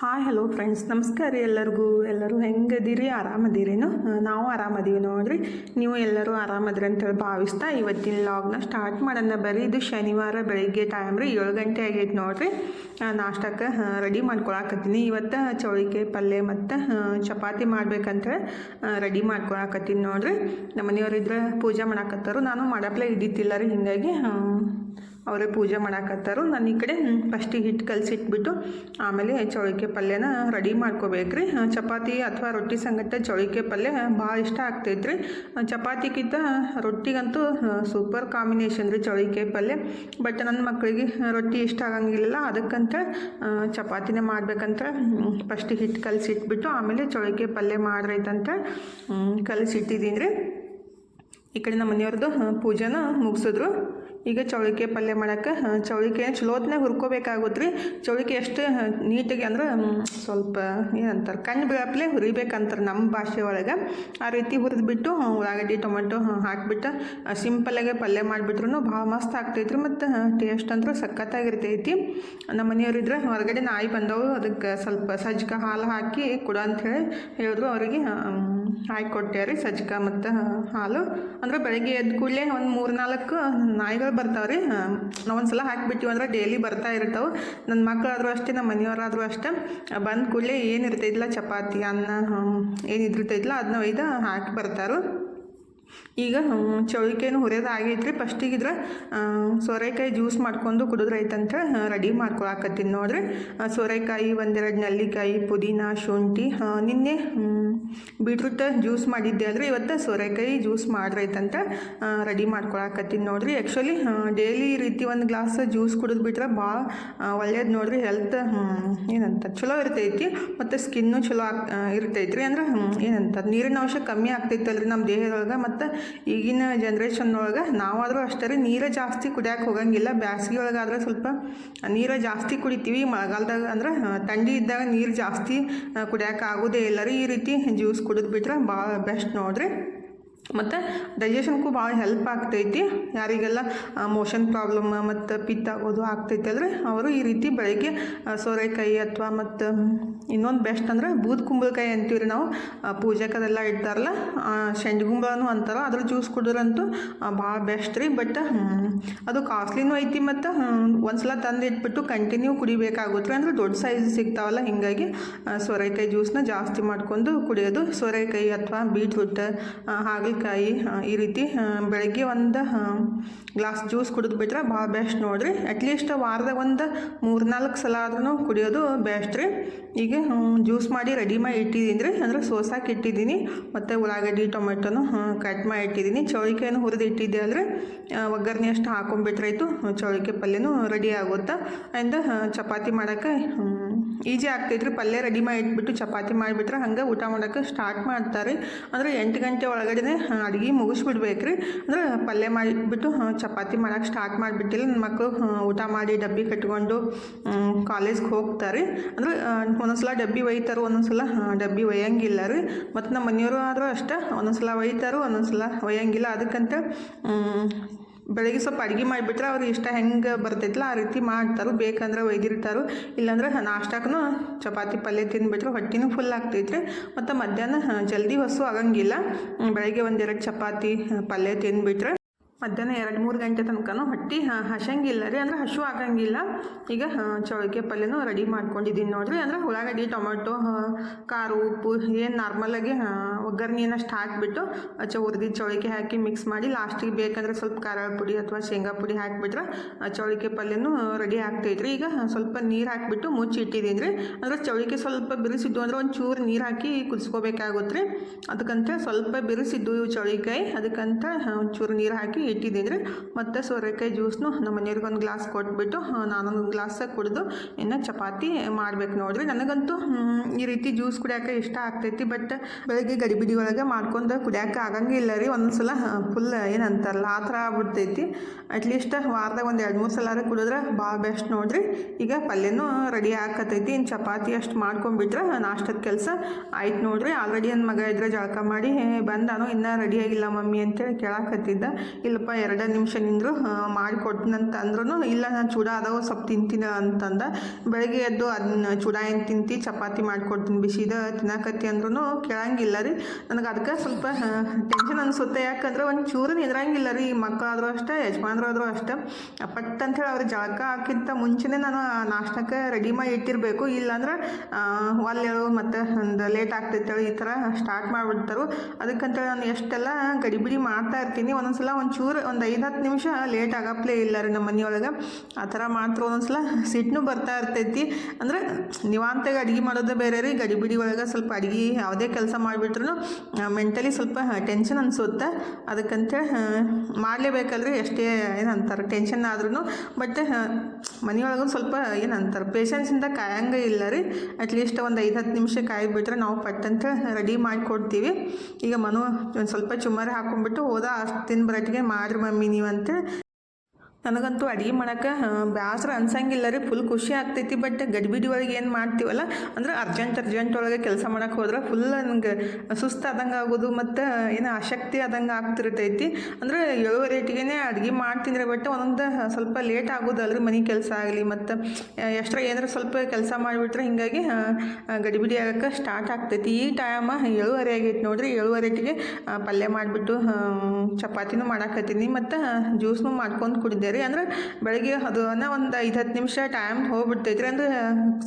Hi hello friends ನಮಸ್ಕಾರ ರೀ ಎಲ್ಲರಿಗೂ. ಎಲ್ಲರೂ ಹೆಂಗದೀರಿ? ಆರಾಮದಿರೇನು? ನಾವು ಆರಾಮದೀವಿ ನೋಡ್ರಿ. ನೀವು ಎಲ್ಲರೂ ಆರಾಮದ್ರಿ ಅಂತೇಳಿ ಭಾವಿಸ್ತಾ ಇವತ್ತಿನ ಲಾಗ್ನ ಸ್ಟಾರ್ಟ್ ಮಾಡೋಣ. ಬರ್ರಿ ಇದು ಶನಿವಾರ ಬೆಳಿಗ್ಗೆ ಟೈಮ್ ರೀ, ಏಳು ಗಂಟೆ ಆಗೈತೆ ನೋಡ್ರಿ. ನಾಷ್ಟಕ್ಕೆ ರೆಡಿ ಮಾಡ್ಕೊಳಕತ್ತೀನಿ. ಇವತ್ತು ಚೌಳಿಕಾಯಿ ಪಲ್ಯ ಮತ್ತು ಚಪಾತಿ ಮಾಡ್ಬೇಕಂತೇಳಿ ರೆಡಿ ಮಾಡ್ಕೊಳಕತ್ತೀನಿ ನೋಡ್ರಿ. ನಮ್ಮ ಮನೆಯವ್ರಿದ್ರೆ ಪೂಜೆ ಮಾಡಾಕತ್ತಾರು. ನಾನು ಮಾಡಪ್ಲೆ ಇದ್ದಿತ್ತಿಲ್ಲ ರೀ, ಹಿಂಗಾಗಿ ಅವರೇ ಪೂಜೆ ಮಾಡಾಕತ್ತಾರು. ನಾನು ಈ ಕಡೆ ಫಸ್ಟಿಗೆ ಹಿಟ್ಟು ಕಲಸಿಟ್ಬಿಟ್ಟು ಆಮೇಲೆ ಚೌಳಿಕೆ ಪಲ್ಯನ ರೆಡಿ ಮಾಡ್ಕೋಬೇಕ್ರಿ. ಚಪಾತಿ ಅಥವಾ ರೊಟ್ಟಿ ಸಂಗಟ ಚೌಳಿಕಾಯಿ ಪಲ್ಯ ಭಾಳ ಇಷ್ಟ ಆಗ್ತೈತ್ರಿ. ಚಪಾತಿಗಿಂತ ರೊಟ್ಟಿಗಂತೂ ಸೂಪರ್ ಕಾಂಬಿನೇಷನ್ ರೀ ಚೌಳಿಕಾಯಿ ಪಲ್ಯ. ಬಟ್ ನನ್ನ ಮಕ್ಕಳಿಗೆ ರೊಟ್ಟಿ ಇಷ್ಟ ಆಗಂಗಿಲ್ಲ ಅದಕ್ಕಂತ ಚಪಾತಿನೇ ಮಾಡ್ಬೇಕಂತ ಫಸ್ಟಿಗೆ ಹಿಟ್ಟು ಕಲಸಿಟ್ಬಿಟ್ಟು ಆಮೇಲೆ ಚೌಳಿಕೆ ಪಲ್ಯ ಮಾಡ್ರೈತಂತ ಕಲಸಿಟ್ಟಿದ್ದೀನಿ ರೀ ಈ ಕಡೆ ನಮ್ಮ ಮನೆಯವ್ರದ್ದು ಪೂಜೆನ ಮುಗಿಸಿದ್ರು. ಈಗ ಚೌಳಿಕೆ ಪಲ್ಯ ಮಾಡೋಕ್ಕೆ ಚೌಳಿಕೆ ಚಲೋತ್ನಾಗ ಹುರ್ಕೋಬೇಕಾಗುತ್ತೆ ರೀ ಚೌಳಿಕೆ ಎಷ್ಟು ನೀಟಾಗಿ ಅಂದ್ರೆ ಸ್ವಲ್ಪ ಏನಂತಾರೆ ಕಣ್ಣು ಬೀಳಪ್ಲೆ ಹುರಿಬೇಕಂತಾರೆ ನಮ್ಮ ಭಾಷೆ ಒಳಗೆ. ಆ ರೀತಿ ಹುರಿದ್ಬಿಟ್ಟು ಉಳ್ಳಾಗಡ್ಡಿ, ಟೊಮೆಟೊ ಹಾಕಿಬಿಟ್ಟು ಸಿಂಪಲ್ಲಾಗೆ ಪಲ್ಯ ಮಾಡಿಬಿಟ್ರು ಭಾಳ ಮಸ್ತ್ ಆಗ್ತೈತ್ರಿ ಮತ್ತು ಟೇಸ್ಟ್ ಅಂದ್ರೆ ಸಖತ್ತಾಗಿರ್ತೈತಿ. ನಮ್ಮ ಮನೆಯವರಿದ್ರೆ ಹೊರಗಡೆ ನಾಯಿ ಬಂದವು, ಅದಕ್ಕೆ ಸ್ವಲ್ಪ ಸಜ್ಕ ಹಾಲು ಹಾಕಿ ಕೊಡು ಹೇಳಿ ಹೇಳಿದ್ರು. ಅವರಿಗೆ ಹಾಕಿ ಕೊಟ್ಟೆ ರೀ ಸಜ್ಕ ಮತ್ತು ಹಾಲು. ಅಂದ್ರೆ ಬೆಳಗ್ಗೆ ಎದ್ದ ಕೂಡಲೇ ಒಂದು ಮೂರು ನಾಲ್ಕು ನಾಯಿಗಳು ಬರ್ತಾವೆ ರೀ. ನಾವು ಒಂದು ಸಲ ಹಾಕಿಬಿಟ್ಟಿವಿ ಅಂದ್ರೆ ಡೈಲಿ ಬರ್ತಾ ಇರ್ತಾವೆ. ನನ್ನ ಮಕ್ಕಳಾದರೂ ಅಷ್ಟೇ ನಮ್ಮ ಮನೆಯವರಾದರೂ ಅಷ್ಟೇ. ಬಂದ ಕೂಡಲೇ ಏನು ಚಪಾತಿ, ಅನ್ನ ಏನು ಇದಿರ್ತೈತಿಲ್ಲ ಅದನ್ನ ಒಯ್ದು ಹಾಕಿ ಬರ್ತಾರೆ. ಈಗ ಚೌಳಿಕಾಯಿನ ಹುರಿಯೋದು ಆಗೈತ್ರಿ. ಫಸ್ಟಿಗಿದ್ರೆ ಸೋರೆಕಾಯಿ ಜ್ಯೂಸ್ ಮಾಡ್ಕೊಂಡು ಕುಡಿದ್ರೈತಂತ ರೆಡಿ ಮಾಡ್ಕೊಳಕತ್ತೀನಿ ನೋಡ್ರಿ. ಸೋರೆಕಾಯಿ, ಒಂದೆರಡು ನೆಲ್ಲಿಕಾಯಿ, ಪುದೀನ, ಶುಂಠಿ ನಿನ್ನೆ ಬೀಟ್ರೂಟ್ ಜ್ಯೂಸ್ ಮಾಡಿದ್ದೆ ಅಲ್ರಿ ಇವತ್ತು ಸೋರೆಕಾಯಿ ಜ್ಯೂಸ್ ಮಾಡ್ರೈತಂತ ರೆಡಿ ಮಾಡ್ಕೊಳಕತ್ತೀನಿ ನೋಡ್ರಿ. ಆ್ಯಕ್ಚುಲಿ ಡೈಲಿ ರೀತಿ ಒಂದು ಗ್ಲಾಸ್ ಜ್ಯೂಸ್ ಕುಡಿದ್ಬಿಟ್ರೆ ಭಾಳ ಒಳ್ಳೇದು ನೋಡ್ರಿ. ಹೆಲ್ತ್ ಏನಂತ, ಚಲೋ ಇರ್ತೈತಿ ಮತ್ತು ಸ್ಕಿನ್ನು ಚಲೋ ಆಗ್ ಇರ್ತೈತ್ರಿ. ಅಂದ್ರೆ ಏನಂತ, ನೀರಿನ ಅಂಶ ಕಮ್ಮಿ ಆಗ್ತೈತಲ್ರಿ ನಮ್ಮ ದೇಹದೊಳಗೆ. ಮತ್ತು ಈಗಿನ ಜನ್ರೇಷನ್ ಒಳಗೆ ನಾವಾದರೂ ಅಷ್ಟೇ ರೀ, ನೀರು ಜಾಸ್ತಿ ಕುಡಿಯೋಕೆ ಹೋಗಂಗಿಲ್ಲ. ಬ್ಯಾಸ್ಗೆ ಒಳಗಾದ್ರೆ ಸ್ವಲ್ಪ ನೀರು ಜಾಸ್ತಿ ಕುಡಿತೀವಿ. ಮಳೆಗಾಲದಾಗ ಅಂದ್ರೆ ಥಂಡಿ ಇದ್ದಾಗ ನೀರು ಜಾಸ್ತಿ ಕುಡಿಯೋಕೆ ಆಗೋದೇ ಇಲ್ಲ ರೀ ಈ ರೀತಿ ಜ್ಯೂಸ್ ಕುಡಿದ್ಬಿಟ್ರೆ ಭಾಳ ಬೆಸ್ಟ್ ನೋಡ್ರಿ. ಮತ್ತು ಡೈಜೆಷನ್ಗೂ ಭಾಳ ಹೆಲ್ಪ್ ಆಗ್ತೈತಿ. ಯಾರಿಗೆಲ್ಲ ಮೋಷನ್ ಪ್ರಾಬ್ಲಮ್ ಮತ್ತು ಪಿತ್ತ ಆಗೋದು ಆಗ್ತೈತಿ ಅಂದರೆ ಅವರು ಈ ರೀತಿ ಬೆಳಗ್ಗೆ ಸೋರೆಕಾಯಿ ಅಥವಾ ಮತ್ತು ಇನ್ನೊಂದು ಬೆಸ್ಟ್ ಅಂದ್ರೆ ಬೂದ್ ಕುಂಬಳಕಾಯಿ ಅಂತೀವಿ ರೀ ನಾವು ಪೂಜೆಕದೆಲ್ಲ ಇಡ್ತಾರಲ್ಲ ಶೆಂಡ್ಗುಂಬಳನೂ ಅಂತಾರ. ಅದ್ರ ಜ್ಯೂಸ್ ಕುಡಿದ್ರಂತೂ ಭಾಳ ಬೆಸ್ಟ್ ರೀ. ಬಟ್ ಅದು ಕಾಸ್ಟ್ಲಿನೂ ಐತಿ ಮತ್ತು ಒಂದು ಸಲ ತಂದು ಇಟ್ಬಿಟ್ಟು ಕಂಟಿನ್ಯೂ ಕುಡಿಬೇಕಾಗುತ್ತೆ ಅಂದ್ರೆ ದೊಡ್ಡ ಸೈಜ್ ಸಿಗ್ತಾವಲ್ಲ. ಹೀಗಾಗಿ ಸೋರೆಕಾಯಿ ಜ್ಯೂಸ್ನ ಜಾಸ್ತಿ ಮಾಡ್ಕೊಂಡು ಕುಡಿಯೋದು. ಸೋರೆಕಾಯಿ ಅಥವಾ ಬೀಟ್ರೂಟ್ ಹಾಗಲಕಾಯಿ ಈ ರೀತಿ ಬೆಳಗ್ಗೆ ಒಂದು ಗ್ಲಾಸ್ ಜ್ಯೂಸ್ ಕುಡಿದು ಬಿಟ್ರೆ ಭಾಳ ಬೆಸ್ಟ್ ನೋಡ್ರಿ. ಅಟ್ಲೀಸ್ಟ್ ವಾರದಾಗ ಒಂದು ಮೂರು ನಾಲ್ಕು ಸಲ ಆದ್ರೂ ಕುಡಿಯೋದು ಬೆಸ್ಟ್ ರೀ. ಈಗ ಜ್ಯೂಸ್ ಮಾಡಿ ರೆಡಿ ಮಾಡಿ ಇಟ್ಟಿದ್ದೀನಿ ರೀ. ಅಂದ್ರೆ ಸೋಸಾಕಿ ಇಟ್ಟಿದ್ದೀನಿ. ಮತ್ತು ಉಳ್ಳಾಗಡ್ಡಿ, ಟೊಮೆಟೊನು ಕಟ್ ಮಾಡಿ ಇಟ್ಟಿದ್ದೀನಿ. ಚೌಳಿಕೆಯನ್ನು ಹುರಿದು ಇಟ್ಟಿದ್ದೆ ಅಂದರೆ ಒಗ್ಗರಣೆ ಅಷ್ಟು ಹಾಕೊಂಡ್ಬಿಟ್ರಾಯ್ತು ಚೌಳಿಕಾಯಿ ಪಲ್ಯನೂ ರೆಡಿ ಆಗುತ್ತೆ? ಆ್ಯಂಡ್ ಚಪಾತಿ ಮಾಡೋಕ್ಕೆ ಈಜಿ ಆಗ್ತೈತ್ರಿ ಪಲ್ಯ ರೆಡಿ ಮಾಡಿ ಇಟ್ಬಿಟ್ಟು ಚಪಾತಿ ಮಾಡಿಬಿಟ್ರೆ ಹಂಗೆ ಊಟ ಮಾಡೋಕ್ಕೆ ಸ್ಟಾರ್ಟ್ ಮಾಡ್ತಾರೆ. ಅಂದರೆ ಎಂಟು ಗಂಟೆ ಒಳಗಡೆ ಅಡುಗೆ ಮುಗಿಸ್ಬಿಡ್ಬೇಕು ರೀ ಅಂದ್ರೆ ಪಲ್ಯ ಮಾಡಿಬಿಟ್ಟು ಚಪಾತಿ ಮಾಡೋಕ್ಕೆ ಸ್ಟಾರ್ಟ್ ಮಾಡಿಬಿಟ್ಟಿಲ್ಲ. ನನ್ನ ಮಕ್ಕಳು ಊಟ ಮಾಡಿ ಡಬ್ಬಿ ಕಟ್ಕೊಂಡು ಕಾಲೇಜ್ಗೆ ಹೋಗ್ತಾರೆ. ಅಂದ್ರೆ ಒಂದೊಂದ್ಸಲ ಡಬ್ಬಿ ಒಯ್ತಾರೆ, ಒಂದೊಂದ್ಸಲ ಡಬ್ಬಿ ಒಯ್ಯಂಗಿಲ್ಲ ರೀ. ಮತ್ತು ನಮ್ಮ ಮನೆಯವರು ಆದರೂ ಅಷ್ಟೇ, ಒಂದೊಂದ್ಸಲ ಒಯ್ತಾರೆ, ಒಂದೊಂದ್ಸಲ ಒಯ್ಯಂಗಿಲ್ಲ. ಅದಕ್ಕಂತ ಬೆಳಗ್ಗೆ ಸ್ವಲ್ಪ ಅಡುಗೆ ಮಾಡಿಬಿಟ್ರೆ ಅವ್ರಿಗೆ ಇಷ್ಟ ಹೆಂಗೆ ಬರ್ತೈತಲ್ಲ ಆ ರೀತಿ ಮಾಡ್ತಾರೆ. ಬೇಕಂದ್ರೆ ಒಯ್ದಿರ್ತಾರೆ, ಇಲ್ಲಾಂದ್ರೆ ನಾಷ್ಟಕ್ಕೂ ಚಪಾತಿ ಪಲ್ಯ ತಿನ್ಬಿಟ್ರೆ ಹೊಟ್ಟೆನೂ ಫುಲ್ ಆಗ್ತೈತ್ರಿ. ಮತ್ತು ಮಧ್ಯಾಹ್ನ ಜಲ್ದಿ ಹೊಸು ಆಗಂಗಿಲ್ಲ. ಬೆಳಗ್ಗೆ ಒಂದೆರಡು ಚಪಾತಿ ಪಲ್ಯ ತಿಂದ್ಬಿಟ್ರೆ ಮಧ್ಯಾಹ್ನ ಎರಡು ಮೂರು ಗಂಟೆ ತನಕನೂ ಹೊಟ್ಟೆ ಹಸಂಗಿಲ್ಲ ರೀ. ಅಂದ್ರೆ ಹಸು ಆಗಂಗಿಲ್ಲ. ಈಗ ಚೌಳಿಕೆ ಪಲ್ಯನೂ ರೆಡಿ ಮಾಡ್ಕೊಂಡಿದ್ದೀನಿ ನೋಡಿರಿ. ಅಂದ್ರೆ ಉಳ್ಳಾಗಡ್ಡಿ, ಟೊಮೆಟೊ ಖಾರ, ಉಪ್ಪು, ಏನು ನಾರ್ಮಲಾಗಿ ಒಗ್ಗರಣೆಯನ್ನಷ್ಟು ಹಾಕಿಬಿಟ್ಟು ಚ ಚೌಳಿಕೆ ಹಾಕಿ ಮಿಕ್ಸ್ ಮಾಡಿ ಲಾಸ್ಟಿಗೆ ಬೇಕಂದ್ರೆ ಸ್ವಲ್ಪ ಖಾರ ಪುಡಿ ಅಥವಾ ಶೇಂಗಾ ಪುಡಿ ಹಾಕಿಬಿಟ್ರೆ ಚೌಳಿಕೆ ಪಲ್ಯನೂ ರೆಡಿ ಆಗ್ತೈತ್ರಿ. ಈಗ ಸ್ವಲ್ಪ ನೀರು ಹಾಕಿಬಿಟ್ಟು ಮುಚ್ಚಿ ಇಟ್ಟಿದ್ದೀನಿ ರೀ. ಅಂದ್ರೆ ಚೌಳಿಕೆ ಸ್ವಲ್ಪ ಬಿರುಸಿದ್ದು, ಅಂದ್ರೆ ಒಂದು ಚೂರು ನೀರು ಹಾಕಿ ಕುದಿಸ್ಕೋಬೇಕಾಗುತ್ತೆ ರೀ. ಅದಕ್ಕಂತ ಸ್ವಲ್ಪ ಬಿರುಸಿದ್ದು ಚೌಳಿಕಾಯಿ ಅದಕ್ಕಂತ ಒಂಚೂರು ನೀರು ಹಾಕಿ ಇಟ್ಟಿದ್ದೀನಿ ರೀ ಮತ್ತು ಸೋರೆಕಾಯಿ ಜ್ಯೂಸ್ನು ನಮ್ಮ ಮನೆಯವ್ರಿಗೆ ಒಂದು ಗ್ಲಾಸ್ ಕೊಟ್ಬಿಟ್ಟು ನಾನೊಂದು ಗ್ಲಾಸ್ ಕುಡಿದು ಇನ್ನು ಚಪಾತಿ ಮಾಡ್ಬೇಕು ನೋಡ್ರಿ. ನನಗಂತೂ ಈ ರೀತಿ ಜ್ಯೂಸ್ ಕುಡಿಯೋಕೆ ಇಷ್ಟ ಆಗ್ತೈತಿ, ಬಟ್ ಬೆಳಗ್ಗೆ ಗಡಿಬಿಡಿ ಒಳಗೆ ಮಾಡ್ಕೊಂಡು ಕುಡಿಯೋಕೆ ಆಗಂಗಿಲ್ಲ ರೀ. ಒಂದೊಂದ್ಸಲ ಫುಲ್ ಏನಂತಾರಲ್ಲ, ಆ ಥರ ಆಗ್ಬಿಡ್ತೈತಿ. ಅಟ್ಲೀಸ್ಟ್ ವಾರದಾಗ ಒಂದು ಎರಡು ಮೂರು ಸಲ ಕುಡಿದ್ರೆ ಭಾಳ ಬೆಸ್ಟ್ ನೋಡ್ರಿ. ಈಗ ಪಲ್ಯನೂ ರೆಡಿ ಆಗತೈತಿ ಇನ್ನು ಚಪಾತಿ ಅಷ್ಟು ಮಾಡ್ಕೊಂಡ್ಬಿಟ್ರೆ ನಾಷ್ಟದ ಕೆಲಸ ಆಯ್ತು ನೋಡ್ರಿ. ಆಲ್ರೆಡಿ ನನ್ನ ಮಗ ಇದ್ರೆ ಜಳಕ ಮಾಡಿ ಬಂದಾನು, ಇನ್ನೂ ರೆಡಿ ಆಗಿಲ್ಲ ಮಮ್ಮಿ ಅಂತೇಳಿ ಕೇಳಾಕತ್ತಿದ್ದ. ಇಲ್ಲ ಇಲ್ಲಪ್ಪ ಎರಡು ನಿಮಿಷ ನಿಂದರು ಮಾಡಿಕೊಡ್ತೀನಂತ ಅಂದ್ರೂ ಇಲ್ಲ ನಾನು ಚೂಡ ಅದಾವ, ಸ್ವಲ್ಪ ತಿಂತೀನಿ ಅಂತಂದ, ಬೆಳಗ್ಗೆ ಎದ್ದು ಅದನ್ನ ಚೂಡ ಏನು ತಿಂತಿ, ಚಪಾತಿ ಮಾಡಿಕೊಡ್ತೀನಿ, ಬಿಸಿದ ತಿನ್ನಕತ್ತಿ ಅಂದ್ರೂ ಕೇಳಂಗಿಲ್ಲ ರೀ. ನನಗೆ ಅದಕ್ಕೆ ಸ್ವಲ್ಪ ಟೆನ್ಷನ್ ಅನಿಸುತ್ತೆ. ಯಾಕಂದ್ರೆ ಒಂದು ಚೂರು ನಿದ್ರಂಗಿಲ್ಲ ರೀ ಮಕ್ಕಳಾದ್ರೂ ಅಷ್ಟೇ ಯಜಮಾನ್ರಾದ್ರೂ ಅಷ್ಟೇ. ಪಟ್ ಅಂಥೇಳಿ ಅವ್ರ ಜಳಕ ಹಾಕಿಂತ ಮುಂಚೆನೇ ನಾನು ನಾಷ್ಟಕ್ಕೆ ರೆಡಿ ಮಾಡಿ ಇಟ್ಟಿರಬೇಕು. ಇಲ್ಲಾಂದ್ರೆ ಒಲ್ಲೆಳು ಮತ್ತು ಒಂದು ಲೇಟ್ ಆಗ್ತೈತೆ ಈ ಥರ ಸ್ಟಾರ್ಟ್ ಮಾಡಿಬಿಡ್ತಾರೆ. ಅದಕ್ಕಂತೇಳಿ ನಾನು ಎಷ್ಟೆಲ್ಲ ಗಡಿಬಿಡಿ ಮಾಡ್ತಾ ಇರ್ತೀನಿ, ಒಂದೊಂದ್ಸಲ ಒಂದು ಚೂರು ಒಂದು ಐದು ಹತ್ತು ನಿಮಿಷ ಲೇಟ್ ಆಗಪ್ಲೇ ಇಲ್ಲ ರೀ ನಮ್ಮ ಮನೆಯೊಳಗೆ. ಆ ಥರ ಮಾತ್ರ ಒಂದೊಂದ್ಸಲ ಸಿಟ್ಟನು ಬರ್ತಾ ಇರ್ತೈತಿ. ಅಂದ್ರೆ ನಿವಾಂತಾಗಿ ಅಡುಗೆ ಮಾಡೋದೇ ಬೇರೆ ರೀ. ಗಡಿಬಿಡಿ ಒಳಗೆ ಸ್ವಲ್ಪ ಅಡುಗೆ ಯಾವುದೇ ಕೆಲಸ ಮಾಡಿಬಿಟ್ರು ಮೆಂಟಲಿ ಸ್ವಲ್ಪ ಟೆನ್ಷನ್ ಅನಿಸುತ್ತೆ. ಅದಕ್ಕಂತೇಳಿ ಮಾಡಲೇಬೇಕಲ್ರಿ. ಎಷ್ಟೇ ಏನಂತಾರೆ ಟೆನ್ಷನ್ ಆದ್ರೂ ಬಟ್ ಮನೆಯೊಳಗೆ ಸ್ವಲ್ಪ ಏನಂತಾರೆ ಪೇಷನ್ಸಿಂದ ಕಾಯಂಗೆ ಇಲ್ಲ ರೀ. ಅಟ್ಲೀಸ್ಟ್ ಒಂದು ಐದು ಹತ್ತು ನಿಮಿಷ ಕಾಯ್ಬಿಟ್ರೆ ನಾವು ಪಟ್ಟಂತ ರೆಡಿ ಮಾಡಿಕೊಡ್ತೀವಿ. ಈಗ ಮನು ಒಂದು ಸ್ವಲ್ಪ ಚುಮ್ಮರಿ ಹಾಕೊಂಡ್ಬಿಟ್ಟು ಹೋದ ಅಷ್ಟು ತಿನ್ ಬರಟ್ಟಿಗೆ ಮಾಡ್ರಿ ಮಮ್ಮಿ ನೀವು ಅಂತೇಳಿ ನನಗಂತೂ ಅಡುಗೆ ಮಾಡೋಕೆ ಬೇಸರ ಅನ್ಸಂಗಿಲ್ಲ ರೀ ಫುಲ್ ಖುಷಿ ಆಗ್ತೈತಿ ಬಟ್ ಗಡಿಬಿಡಿ ಒಳಗೆ ಏನು ಮಾಡ್ತೀವಲ್ಲ, ಅಂದ್ರೆ ಅರ್ಜೆಂಟ್ ಅರ್ಜೆಂಟ್ ಒಳಗೆ ಕೆಲಸ ಮಾಡೋಕೆ ಹೋದ್ರೆ ಫುಲ್ ನನಗೆ ಸುಸ್ತಾದಂಗೆ ಆಗೋದು, ಮತ್ತು ಏನು ಆಸಕ್ತಿ ಆದಂಗೆ ಆಗ್ತಿರ್ತೈತಿ. ಅಂದರೆ ಏಳುವರೆಟಿಗೆ ಅಡುಗೆ ಮಾಡ್ತಿದ್ರೆ ಬಟ್ ಒಂದೊಂದು ಸ್ವಲ್ಪ ಲೇಟ್ ಆಗೋದಲ್ರಿ, ಮನೆ ಕೆಲಸ ಆಗಲಿ, ಮತ್ತು ಎಷ್ಟರ ಏನಾರ ಸ್ವಲ್ಪ ಕೆಲಸ ಮಾಡಿಬಿಟ್ರೆ ಹಿಂಗಾಗಿ ಗಡಿಬಿಡಿ ಆಗೋಕ್ಕೆ ಸ್ಟಾರ್ಟ್ ಆಗ್ತೈತಿ. ಈ ಟೈಮ ಏಳುವರೆ ಆಗೈತೆ ನೋಡ್ರಿ ಏಳುವರೆಟಿಗೆ ಪಲ್ಯ ಮಾಡಿಬಿಟ್ಟು ಚಪಾತಿನೂ ಮಾಡಾಕತ್ತೀನಿ, ಮತ್ತು ಜ್ಯೂಸ್ನು ಮಾಡ್ಕೊಂಡು ಕುಡಿದೆ ರೀ ಅಂದ್ರೆ ಬೆಳಗ್ಗೆ ಅದನ್ನ ಒಂದು ಐದು ಹತ್ತು ನಿಮಿಷ ಟೈಮ್ ಹೋಗ್ಬಿಡ್ತೈತೆ ರೀ ಅಂದ್ರೆ,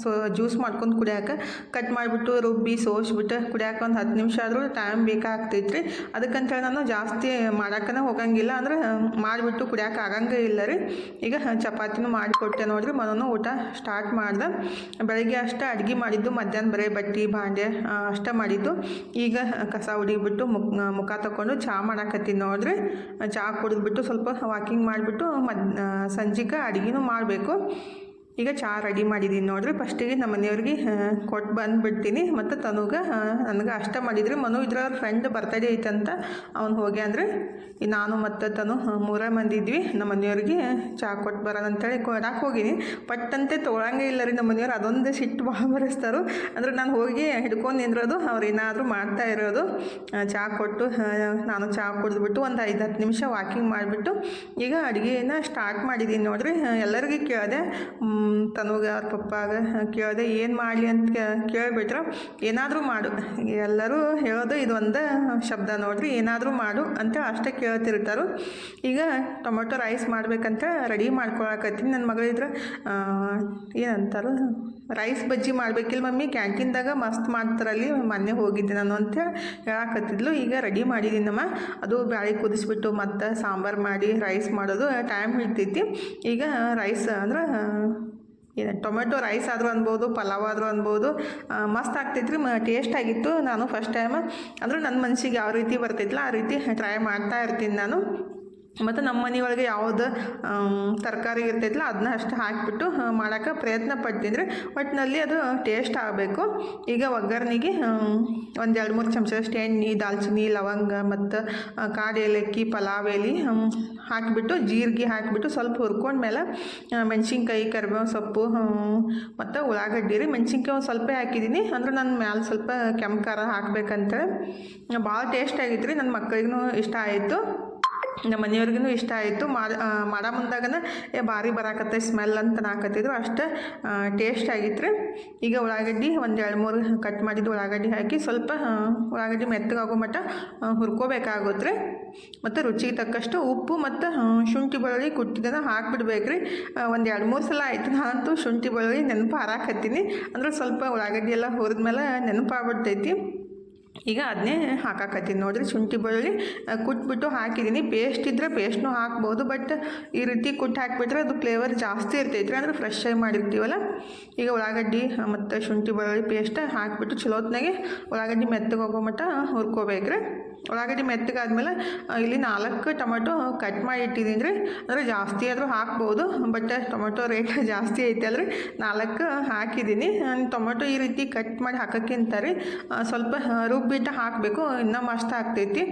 ಸೊ ಜ್ಯೂಸ್ ಮಾಡ್ಕೊಂಡು ಕುಡಿಯಾಕ ಕಟ್ ಮಾಡಿಬಿಟ್ಟು ರುಬ್ಬಿ ಸೋಸ್ಬಿಟ್ಟು ಕುಡಿಯಾಕ ಒಂದು ಹತ್ತು ನಿಮಿಷ ಆದರೂ ಟೈಮ್ ಬೇಕಾಗ್ತೈತೆ ರೀ ಅದಕ್ಕಂತೇಳಿ ನಾನು ಜಾಸ್ತಿ ಮಾಡಕ್ಕನೇ ಹೋಗಂಗಿಲ್ಲ ಅಂದ್ರೆ ಮಾಡಿಬಿಟ್ಟು ಕುಡಿಯಾಕ ಆಗಂಗೆ ಇಲ್ಲ ರೀ. ಈಗ ಚಪಾತಿನೂ ಮಾಡಿಕೊಟ್ಟೆ ನೋಡ್ರಿ ಮನೂ ಊಟ ಸ್ಟಾರ್ಟ್ ಮಾಡ್ದೆ. ಬೆಳಗ್ಗೆ ಅಷ್ಟೇ ಅಡುಗೆ ಮಾಡಿದ್ದು ಮಧ್ಯಾಹ್ನ ಬರೀ ಬಟ್ಟೆ, ಭಾಂಡೆ ಅಷ್ಟೇ ಮಾಡಿದ್ದು. ಈಗ ಕಸ ಹೊಡಿಬಿಟ್ಟು ಮುಖ ಮುಖ ತಗೊಂಡು ಚಹಾ ಮಾಡಾಕತ್ತೀನಿ ನೋಡಿರಿ. ಚಹಾ ಕುಡಿದ್ಬಿಟ್ಟು ಸ್ವಲ್ಪ ವಾಕಿಂಗ್ ಮಾಡಿಬಿಟ್ಟು ಮದ್ ಸಂಜೆಗೆ ಅಡುಗೆನೂ ಮಾಡಬೇಕು. ಈಗ ಚಹಾ ರೆಡಿ ಮಾಡಿದ್ದೀನಿ ನೋಡ್ರಿ. ಫಸ್ಟಿಗೆ ನಮ್ಮ ಮನೆಯವ್ರಿಗೆ ಕೊಟ್ಟು ಬಂದುಬಿಡ್ತೀನಿ. ಮತ್ತು ತನುಗೆ ನನಗೆ ಅಷ್ಟ ಮಾಡಿದ್ರಿ. ಮನು ಇದ್ರ ಫ್ರೆಂಡ್ ಬರ್ತಡೇ ಐತಂತ ಅವ್ನು ಹೋಗಿ ಅಂದರೆ ನಾನು ಮತ್ತು ತನು ಮೂರೇ ಮಂದಿ ಇದ್ವಿ. ನಮ್ಮ ಮನೆಯವ್ರಿಗೆ ಚಹಾ ಕೊಟ್ಟು ಬರೋಣ ಅಂತೇಳಿ ಕೊಡಕ್ಕೆ ಹೋಗಿನಿ? ಪಟ್ಟಂತೆ ತೊಗೊಳಂಗೆ ಇಲ್ಲ ರೀ ನಮ್ಮ ಮನೆಯವ್ರು. ಅದೊಂದು ಸಿಟ್ಟು ಭಾಳ ಬರೆಸ್ತಾರೆ. ಅಂದ್ರೆ ನಾನು ಹೋಗಿ ಹಿಡ್ಕೊಂಡು ನಿಂದಿರೋದು, ಅವ್ರು ಏನಾದರೂ ಮಾಡ್ತಾ ಇರೋದು. ಚಹಾ ಕೊಟ್ಟು ನಾನು ಚಹಾ ಕುಡಿದ್ಬಿಟ್ಟು ಒಂದು ಐದು ಹತ್ತು ನಿಮಿಷ ವಾಕಿಂಗ್ ಮಾಡಿಬಿಟ್ಟು ಈಗ ಅಡುಗೆನ ಸ್ಟಾರ್ಟ್ ಮಾಡಿದ್ದೀನಿ ನೋಡ್ರಿ. ಎಲ್ಲರಿಗೂ ಕೇಳಿದೆ. ತನುಗೆ ಅವ್ರ ಪಪ್ಪಾಗ ಕೇಳಿದೆ, ಏನು ಮಾಡಲಿ ಅಂತ ಕೇಳಿಬಿಟ್ರೆ. ಏನಾದರೂ ಮಾಡು. ಎಲ್ಲರೂ ಹೇಳೋದು ಇದು ಒಂದು ಶಬ್ದ ನೋಡ್ರಿ. ಏನಾದರೂ ಮಾಡು ಅಂತ ಅಷ್ಟೇ ಕೇಳ್ತಿರ್ತಾರೆ. ಈಗ ಟೊಮೆಟೊ ರೈಸ್ ಮಾಡ್ಬೇಕಂತ ರೆಡಿ ಮಾಡ್ಕೊಳಕತ್ತೀನಿ ನನ್ನ ಮಗಳಿದ್ರೆ ಏನಂತಾರೆ, ರೈಸ್ ಬಜ್ಜಿ ಮಾಡ್ಬೇಕಿಲ್ಲ ಮಮ್ಮಿ. ಕ್ಯಾಂಟೀನ್ದಾಗ ಮಸ್ತ್ ಮಾಡ್ತಾರಲ್ಲಿ ಮೊನ್ನೆ ಹೋಗಿದ್ದೆ ನಾನು ಅಂತ ಹೇಳಕತ್ತಿದ್ಲು. ಈಗ ರೆಡಿ ಮಾಡಿದ್ದೀನಮ್ಮ ಅದು ಬ್ಯಾಳಿ ಕುದಿಸ್ಬಿಟ್ಟು ಮತ್ತು ಸಾಂಬಾರು ಮಾಡಿ ರೈಸ್ ಮಾಡೋದು ಟೈಮ್ ಹಿಡ್ತೈತಿ. ಈಗ ರೈಸ್ ಅಂದ್ರೆ ಏನು ಟೊಮೆಟೊ ರೈಸ್ ಆದರೂ ಅನ್ಬೋದು, ಪಲಾವ್ ಆದರೂ ಅನ್ಬೋದು ಮಸ್ತ್ ಆಗ್ತೈತ್ರಿ, ಮ ಟೇಸ್ಟ್ ಆಗಿತ್ತು. ನಾನು ಫಸ್ಟ್ ಟೈಮ್ ಅಂದರೆ ನನ್ನ ಮನ್ಸಿಗೆ ಯಾವ ರೀತಿ ಬರ್ತೈತಲ್ಲ ಆ ರೀತಿ ಟ್ರೈ ಮಾಡ್ತಾ ಇರ್ತೀನಿ ನಾನು. ಮತ್ತು ನಮ್ಮ ಮನೆಯೊಳಗೆ ಯಾವುದು ತರಕಾರಿ ಇರ್ತೈತಲ್ಲ ಅದನ್ನ ಅಷ್ಟು ಹಾಕಿಬಿಟ್ಟು ಮಾಡೋಕ್ಕೆ ಪ್ರಯತ್ನ ಪಡ್ತೀನಿ ಒಟ್ಟಿನಲ್ಲಿ ಅದು ಟೇಸ್ಟ್ ಆಗಬೇಕು. ಈಗ ಒಗ್ಗರಣೆಗೆ ಒಂದು ಎರಡು ಮೂರು ಚಮಚದಷ್ಟು ಎಣ್ಣೆ, ದಾಲ್ಚಿನ್ನಿ, ಲವಂಗ ಮತ್ತು ಕಾಡು ಏಲಕ್ಕಿ, ಪಲಾವ್ ಎಲೆ ಹಾಕಿಬಿಟ್ಟು, ಜೀರಿಗೆ ಹಾಕಿಬಿಟ್ಟು ಸ್ವಲ್ಪ ಹುರ್ಕೊಂಡ್ಮೇಲೆ ಮೆಣಸಿನ್ಕಾಯಿ, ಕರಿಬೇವು ಸೊಪ್ಪು ಮತ್ತು ಉಳ್ಳಾಗಡ್ಡಿ ರೀ. ಮೆಣಸಿನ್ಕಾಯಿ ಒಂದು ಸ್ವಲ್ಪ ಹಾಕಿದ್ದೀನಿ ಅಂದ್ರೆ ನಾನು ಮ್ಯಾಲೆ ಸ್ವಲ್ಪ ಕೆಂಪು ಖಾರ ಹಾಕಬೇಕಂತೇಳಿ ಭಾಳ ಟೇಸ್ಟ್ ಆಗಿತ್ತು ರೀ. ನನ್ನ ಮಕ್ಕಳಿಗೂ ಇಷ್ಟ ಆಯಿತು. ನಮ್ಮ ಮನೆಯವ್ರಿಗೂ ಇಷ್ಟ ಆಯಿತು. ಮಾಡ ಮುಂದಾಗನ ಏ, ಭಾರಿ ಬರಾಕತ್ತೆ ಸ್ಮೆಲ್ ಅಂತ ನಾಕತ್ತಿದ್ರು. ಅಷ್ಟು ಟೇಸ್ಟ್ ಆಗಿತ್ತು ಈಗ ಉಳ್ಳಾಗಡ್ಡಿ ಒಂದು ಎರಡು ಮೂರು ಕಟ್ ಮಾಡಿದ್ದು ಉಳ್ಳಾಗಡ್ಡಿ ಹಾಕಿ ಸ್ವಲ್ಪ ಉಳ್ಳಾಗಡ್ಡಿ ಮೆತ್ತಗಾಗೋ ಮಟ್ಟ ಹುರ್ಕೋಬೇಕಾಗುತ್ತೆ ಮತ್ತು ರುಚಿಗೆ ತಕ್ಕಷ್ಟು ಉಪ್ಪು ಮತ್ತು ಶುಂಠಿ ಬೆಳ್ಳುಳ್ಳಿ ಕುಟ್ಟಿದನ ಹಾಕಿಬಿಡ್ಬೇಕು ರೀ ಒಂದು ಎರಡು ಮೂರು ಸಲ ಆಯಿತು. ನಾನಂತೂ ಶುಂಠಿ ಬೆಳ್ಳುಳ್ಳಿ ನೆನಪು ಹಾರಾಕತ್ತೀನಿ. ಅಂದ್ರೆ ಸ್ವಲ್ಪ ಉಳ್ಳಾಗಡ್ಡಿ ಎಲ್ಲ ಹುರಿದ್ಮೇಲೆ ನೆನಪಾಗ್ಬಿಡ್ತೈತಿ. ಈಗ ಅದನ್ನೇ ಹಾಕಾಕತ್ತೀನಿ. ನೋಡಿರಿ ಶುಂಠಿ ಬೆಳ್ಳುಳ್ಳಿ ಕುಟ್ಬಿಟ್ಟು ಹಾಕಿದ್ದೀನಿ. ಪೇಸ್ಟ್ ಇದ್ದರೆ ಪೇಸ್ಟ್ನೂ ಹಾಕ್ಬೋದು, ಬಟ್ ಈ ರೀತಿ ಕುಟ್ಟು ಹಾಕಿಬಿಟ್ರೆ ಅದು ಫ್ಲೇವರ್ ಜಾಸ್ತಿ ಇರ್ತೈತ್ರಿ. ಅಂದ್ರೆ ಫ್ರೆಶ್ ಆಗಿ ಮಾಡಿರ್ತೀವಲ್ಲ? ಈಗ ಉಳ್ಳಾಗಡ್ಡಿ ಮತ್ತು ಶುಂಠಿ ಬೆಳ್ಳುಳ್ಳಿ ಪೇಸ್ಟ್ ಹಾಕಿಬಿಟ್ಟು ಚಲೋತ್ನಾಗೆ ಉಳ್ಳಾಗಡ್ಡಿ ಮೆತ್ತಗೆ ಹೋಗೋ ಮಟ್ಟ ಹುರ್ಕೋಬೇಕ್ರಿ. ಉಳ್ಳಾಗಡ್ಡಿ ಮೆತ್ತಗಾದ್ಮೇಲೆ ಇಲ್ಲಿ ನಾಲ್ಕು ಟೊಮೆಟೊ ಕಟ್ ಮಾಡಿ ಇಟ್ಟಿದ್ದೀನಿ ರೀ. ಅಂದರೆ ಜಾಸ್ತಿ ಆದರೂ ಹಾಕ್ಬೋದು, ಬಟ್ ಟೊಮೆಟೊ ರೇಟ್ ಜಾಸ್ತಿ ಐತೆ ಅಲ್ರಿ ನಾಲ್ಕು ಹಾಕಿದ್ದೀನಿ. ಟೊಮೆಟೊ ಈ ರೀತಿ ಕಟ್ ಮಾಡಿ ಹಾಕೋಕ್ಕಿಂತ ರೀ ಸ್ವಲ್ಪ ರುಬ್ಬಿಟ್ಟು ಹಾಕಬೇಕು, ಇನ್ನೂ ಮಸ್ತ್ ಆಗ್ತೈತಿ.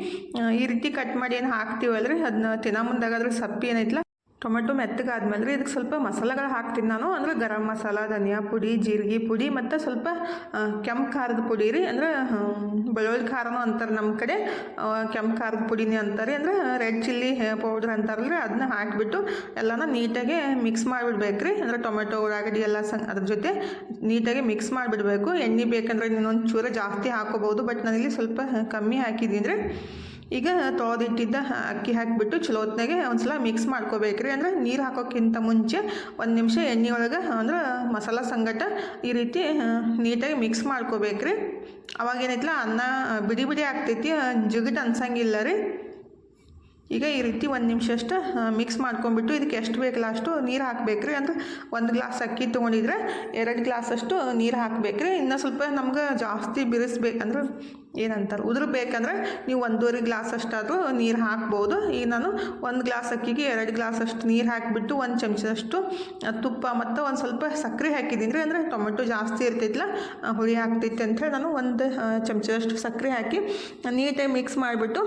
ಈ ರೀತಿ ಕಟ್ ಮಾಡಿ ಏನು ಹಾಕ್ತೀವಲ್ರಿ ಅದನ್ನ ತಿನ್ನೋ ಮುಂದಾಗಾದ್ರೆ ಸಪ್ಪಿ ಏನೈತಲ್ಲ ಟೊಮೆಟೊ ಮೆತ್ತಗಾದ್ಮೇಲೆ ರೀ ಇದಕ್ಕೆ ಸ್ವಲ್ಪ ಮಸಾಲೆಗಳು ಹಾಕ್ತೀನಿ ನಾನು. ಅಂದ್ರೆ ಗರಂ ಮಸಾಲ, ಧನಿಯಾ ಪುಡಿ, ಜೀರಿಗೆ ಪುಡಿ ಮತ್ತು ಸ್ವಲ್ಪ ಕೆಂಪು ಖಾರದ ಪುಡಿ ರೀ. ಅಂದ್ರೆ ಬೆಳ್ಳುಳ್ಳಿ ಖಾರನೂ ಅಂತಾರೆ ನಮ್ಮ ಕಡೆ. ಕೆಂಪು ಖಾರದ ಪುಡಿನೇ ಅಂತಾರೆ. ಅಂದ್ರೆ, ರೆಡ್ ಚಿಲ್ಲಿ ಪೌಡ್ರ್ ಅಂತಾರಲ್ಲ ರೀ ಅದನ್ನ ಹಾಕಿಬಿಟ್ಟು ಎಲ್ಲನ ನೀಟಾಗಿ ಮಿಕ್ಸ್ ಮಾಡಿಬಿಡ್ಬೇಕು ರೀ ಅಂದ್ರೆ ಟೊಮೆಟೊ, ಉಳ್ಳಾಗಡ್ಡಿ ಎಲ್ಲ ಸಂ, ಅದ್ರ ಜೊತೆ ನೀಟಾಗಿ ಮಿಕ್ಸ್ ಮಾಡಿಬಿಡ್ಬೇಕು. ಎಣ್ಣೆ ಬೇಕಂದ್ರೆ ಇನ್ನೊಂದು ಚೂರ ಜಾಸ್ತಿ ಹಾಕೋಬೋದು, ಬಟ್ ನಾನಿಲ್ಲಿ ಸ್ವಲ್ಪ ಕಮ್ಮಿ ಹಾಕಿದ್ದೀನಿ ರೀ. ಈಗ ತೊಳೆದಿಟ್ಟಿದ್ದ ಅಕ್ಕಿ ಹಾಕಿಬಿಟ್ಟು ಚಲೋ ಹೊತ್ನಾಗೆ ಒಂದ್ಸಲ ಮಿಕ್ಸ್ ಮಾಡ್ಕೋಬೇಕ್ರಿ. ಅಂದ್ರೆ ನೀರು ಹಾಕೋಕ್ಕಿಂತ ಮುಂಚೆ ಒಂದು ನಿಮಿಷ ಎಣ್ಣೆ ಒಳಗೆ ಅಂದ್ರೆ ಮಸಾಲ ಸಂಗಟ ಈ ರೀತಿ ನೀಟಾಗಿ ಮಿಕ್ಸ್ ಮಾಡ್ಕೋಬೇಕ್ರಿ. ಅವಾಗ ಏನೈತಲ್ಲ ಅನ್ನ ಬಿಡಿ ಬಿಡಿ ಆಗ್ತೈತಿ, ಜಿಗಟ್ ಅನ್ಸಂಗಿಲ್ಲ ರೀ. ಈಗ ಈ ರೀತಿ ಒಂದು ನಿಮಿಷ ಅಷ್ಟು ಮಿಕ್ಸ್ ಮಾಡ್ಕೊಂಡ್ಬಿಟ್ಟು ಇದಕ್ಕೆ ಎಷ್ಟು ಬೇಕಲ್ಲ ಅಷ್ಟು ನೀರು ಹಾಕಬೇಕ್ರಿ. ಅಂದ್ರೆ ಒಂದು ಗ್ಲಾಸ್ ಅಕ್ಕಿ ತೊಗೊಂಡಿದ್ರೆ ಎರಡು ಗ್ಲಾಸಷ್ಟು ನೀರು ಹಾಕಬೇಕ್ರಿ. ಇನ್ನೂ ಸ್ವಲ್ಪ ನಮ್ಗೆ ಜಾಸ್ತಿ ಬಿರಿಸ್ಬೇಕಂದ್ರೆ ಏನಂತಾರೆ? ಉದುರು ಬೇಕಂದ್ರೆ ನೀವು ಒಂದೂವರೆ ಗ್ಲಾಸ್ ಅಷ್ಟಾದರೂ ನೀರು ಹಾಕ್ಬೋದು. ಈಗ ನಾನು ಒಂದು ಗ್ಲಾಸ್ ಅಕ್ಕಿಗೆ ಎರಡು ಗ್ಲಾಸ್ ಅಷ್ಟು ನೀರು ಹಾಕಿಬಿಟ್ಟು ಒಂದು ಚಮಚದಷ್ಟು ತುಪ್ಪ ಮತ್ತು ಒಂದು ಸ್ವಲ್ಪ ಸಕ್ಕರೆ ಹಾಕಿದ್ದೀನಿ. ರೀ ಅಂದರೆ ಟೊಮೆಟೊ ಜಾಸ್ತಿ ಇರ್ತೈತಿಲ್ಲ ಹುಳಿ ಆಗ್ತೈತೆ ಅಂಥೇಳಿ ನಾನು ಒಂದು ಚಮಚದಷ್ಟು ಸಕ್ಕರೆ ಹಾಕಿ ನೀಟಾಗಿ ಮಿಕ್ಸ್ ಮಾಡಿಬಿಟ್ಟು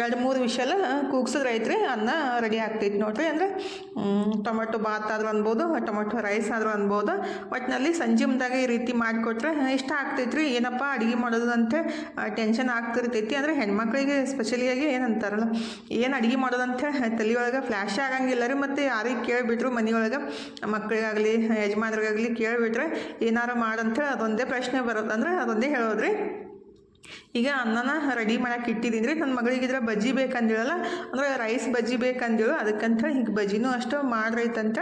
ಎರಡು, ಮೂರು ವಿಷಲ ಕೂಗ್ಸಿದ್ರೆ ಐತ್ರಿ ಅನ್ನ ರೆಡಿ ಆಗ್ತೈತಿ ನೋಡ್ರಿ. ಅಂದರೆ ಟೊಮೆಟೊ ಬಾತ್ ಆದರೂ ಅನ್ಬೋದು ಟೊಮೆಟೊ ರೈಸ್ ಆದರೂ ಅನ್ಬೋದು. ಒಟ್ಟಿನಲ್ಲಿ ಸಂಜೆ ಮುಂದಾಗ ಈ ರೀತಿ ಮಾಡಿಕೊಟ್ರೆ ಇಷ್ಟ ಆಗ್ತೈತ್ರಿ. ಏನಪ್ಪ ಅಡುಗೆ ಮಾಡೋದು ಅಂತ ಟೆನ್ಷನ್ ಆಗ್ತಿರ್ತೈತಿ. ಅಂದರೆ ಹೆಣ್ಮಕ್ಳಿಗೆ ಸ್ಪೆಷಲಿಯಾಗಿ ಏನಂತಾರಲ್ಲ, ಏನು ಅಡುಗೆ ಮಾಡೋದಂತ ತಲೆಯೊಳಗೆ ಫ್ಲ್ಯಾಶೇ ಆಗಂಗಿಲ್ಲ ರೀ. ಮತ್ತು ಯಾರಿಗೆ ಕೇಳಿಬಿಟ್ರು ಮನೆಯೊಳಗೆ ಮಕ್ಕಳಿಗಾಗಲಿ ಯಜಮಾನ್ರಿಗಾಗಲಿ ಕೇಳಿಬಿಟ್ರೆ ಏನಾರು ಮಾಡಂತೇಳಿ ಅದೊಂದೇ ಪ್ರಶ್ನೆ ಬರೋದಂದ್ರೆ ಅದೊಂದೇ ಹೇಳೋದ್ರಿ? ಈಗ ಅನ್ನನ ರೆಡಿ ಮಾಡಕ್ಕೆ ಇಟ್ಟಿದ್ದೀನಿ. ರೀ ನನ್ನ ಮಗಳಿಗಿದ್ರೆ ಬಜ್ಜಿ ಬೇಕಂದೇಳಲ್ಲ ಅಂದ್ರೆ ರೈಸ್ ಬಜ್ಜಿ ಬೇಕಂದೇಳು ಅದಕ್ಕಂತ ಹಿಂಗೆ ಬಜ್ಜಿನೂ ಅಷ್ಟು ಮಾಡ್ರೈತಂತ.